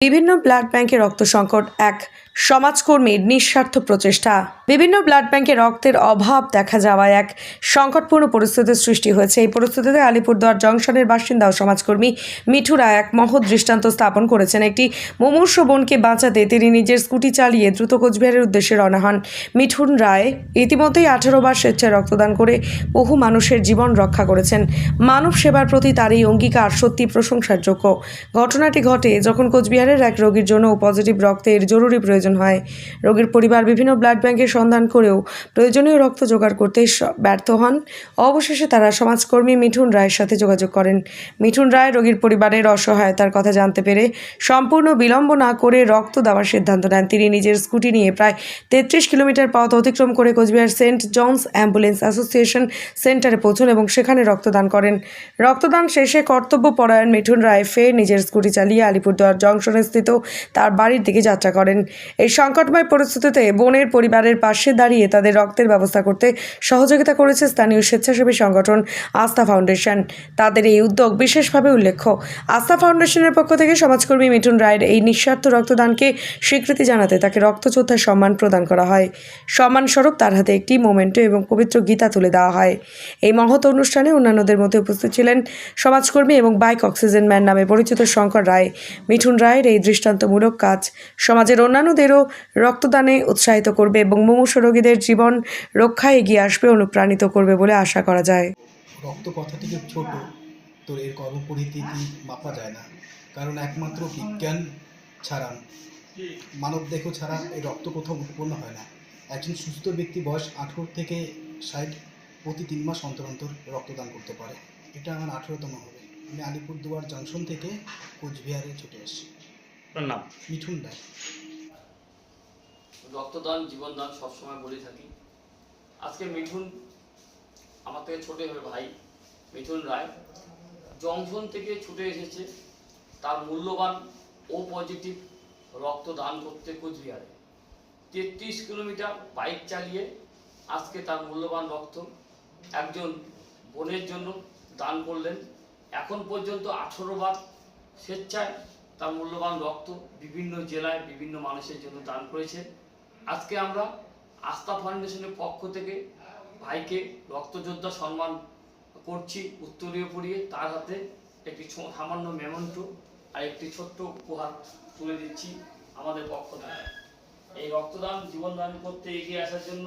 বিভিন্ন ব্লাড ব্যাংকে রক্ত সংকট, এক সমাজকর্মীর নিঃস্বার্থ প্রচেষ্টা। বিভিন্ন ব্লাড ব্যাংকে রক্তের অভাব দেখা যাওয়ায় এক সংকটপূর্ণ পরিস্থিতির সৃষ্টি হয়েছে। এই পরিস্থিতিতে আলিপুরদুয়ার জংশনের বাসিন্দা ও সমাজকর্মী মিঠু রায় এক মহৎ দৃষ্টান্ত স্থাপন করেছেন। একটি মুমূর্ষ বোনকে বাঁচাতে তিনি নিজের স্কুটি চালিয়ে দ্রুত কোচবিহারের উদ্দেশ্যে রওনা হন। মিঠুন রায় ইতিমধ্যেই আঠারো বার স্বেচ্ছায় রক্তদান করে বহু মানুষের জীবন রক্ষা করেছেন। মানব সেবার প্রতি তার এই অঙ্গীকার সত্যি প্রশংসার যোগ্য। ঘটনাটি ঘটে যখন কোচবিহারের এক রোগীর জন্য পজিটিভ রক্তের জরুরি প্রয়োজন হয়। রোগীর পরিবার বিভিন্ন ব্লাড ব্যাংকের সন্ধান করেও প্রয়োজনীয় রক্ত জোগাড় করতে ব্যর্থ হন। অবশেষে তারা সমাজকর্মী মিঠুন রায়ের সাথে যোগাযোগ করেন। মিঠুন রায় রোগীর পরিবারের অসহায়তার কথা জানতে পেরে সম্পূর্ণ বিলম্ব না করে রক্ত দেওয়ার সিদ্ধান্ত নেন। তিনি নিজের স্কুটি নিয়ে প্রায় তেত্রিশ কিলোমিটার পথ অতিক্রম করে Coochbehar Saint John's Ambulance Association সেন্টারে পৌঁছন এবং সেখানে রক্তদান করেন। রক্তদান শেষে কর্তব্য কর্তব্যপরায়ণ মিঠুন রায় ফের নিজের স্কুটি চালিয়ে আলিপুরদুয়ার জংশনে স্থিত তার বাড়ির দিকে যাত্রা করেন। এই সংকটময় পরিস্থিতিতে বোনের পরিবারের পাশে দাঁড়িয়ে তাদের রক্তের ব্যবস্থা করতে সহযোগিতা করেছে স্থানীয় স্বেচ্ছাসেবী সংগঠন আস্থা ফাউন্ডেশন। তাদের এই উদ্যোগ বিশেষভাবে উল্লেখ্য। আস্থা ফাউন্ডেশনের পক্ষ থেকে সমাজকর্মী মিঠুন রায়ের এই নিঃস্বার্থ রক্তদানকে স্বীকৃতি জানাতে তাকে রক্তযোদ্ধার সম্মান প্রদান করা হয়। সম্মানস্বরূপ তার হাতে একটি মোমেন্টো এবং পবিত্র গীতা তুলে দেওয়া হয়। এই মহৎ অনুষ্ঠানে অন্যান্যদের মধ্যে উপস্থিত ছিলেন সমাজকর্মী এবং বাইক অক্সিজেন ম্যান নামে পরিচিত শঙ্কর রায়, মিঠুন রায়ের এই দৃষ্টান্তমূলক কাজ। সমাজের অন্যান্যদেরও রক্তদানে উৎসাহিত করবে এবং মুমূর্ষ রোগীদের জীবন রক্ষায় এগিয়ে আসবে, অনুপ্রাণিত করবে বলে আশা করা যায়। রক্ত কথাটিকে ছোট, তোর এর কর্মপরিধি মাপা যায় না। কারণ একমাত্র বিজ্ঞান ছাড়া, মানব দেহ ছাড়া এই রক্ত কোথাও উৎপন্ন হয় না। একজন সুস্থ ব্যক্তি বয়স আঠেরো থেকে ষাট প্রতি তিন মাস অন্তর অন্তর রক্তদান করতে পারে। এটা আমার আঠেরোতম হবে। আমি আলিপুরদুয়ার জংশন থেকে কোচবিহারে ছুটে এসেছি আপনার নাম মিঠুন রায় রক্তদান জীবনদান সবসময় বলে থাকি। আজকে মিঠুন আমার থেকে ছোট হবে ভাই মিঠুন রায় জংশন থেকে ছুটে এসেছে। তার মূল্যবান ও পজিটিভ রক্ত দান করতে কোচবিহারে। তেত্রিশ কিলোমিটার বাইক চালিয়ে আজকে তার মূল্যবান রক্ত একজন বোনের জন্য দান করলেন। এখন পর্যন্ত আঠেরো বার স্বেচ্ছায় তার মূল্যবান রক্ত বিভিন্ন জেলায় বিভিন্ন মানুষের জন্য দান করেছে। আজকে আমরা আস্থা ফাউন্ডেশনের পক্ষ থেকে ভাইকে রক্তযোদ্ধা সম্মান করছি উত্তরীয় পড়িয়ে তার হাতে একটি সামান্য মেমন্টো আর একটি ছোট্ট উপহার তুলে দিচ্ছি আমাদের পক্ষ থেকে। এই রক্তদান, জীবনদান করতে এগিয়ে আসার জন্য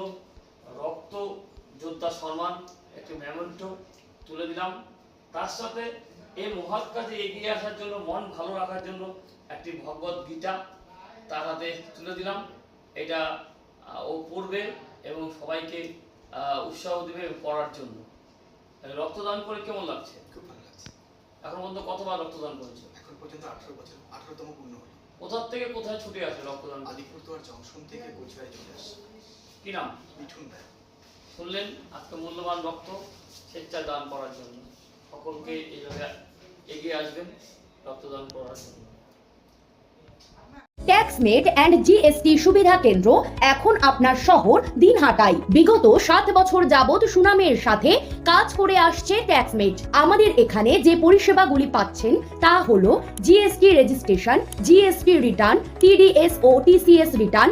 রক্ত যোদ্ধা সম্মান একটি মেমন্টো তুলে দিলাম। তার সাথে এই মহৎ কাজে এগিয়ে আসার জন্য মন ভালো রাখার জন্য একটি ভগবত গীতা তার হাতে তুলে দিলাম। এটা ও পড়বে এবং সবাইকে উৎসাহ দেবে পড়ার জন্য। রক্তদান করে কেমন লাগছে? খুব ভালো লাগছে। এখন পর্যন্ত কতবার রক্তদান করেছে? এখন পর্যন্ত আঠেরো বছর আঠেরোতম পূর্ণ হলো। কোথার থেকে কোথায় ছুটে আসে রক্তদান? আলিপুরদুয়ার জংশন থেকে কোচবিহারে চলে আসছি কি নাম? মিঠুন রায় শুনলেন আজকে মূল্যবান রক্ত স্বেচ্ছায় দান করার জন্য। সকলকে এইভাবে এগিয়ে আসবেন। রক্তদান করার জন্য। ট্যাক্সমেট অ্যান্ড জিএসটি সুবিধা কেন্দ্র এখন আপনার শহর দিনহাটায়। বিগত সাত বছর যাবৎ সুনামের সাথে কাজ করে আসছে ট্যাক্সমেট। আমাদের এখানে যে পরিষেবাগুলি পাচ্ছেন তা হল GST registration, GST return, TDS ও TCS return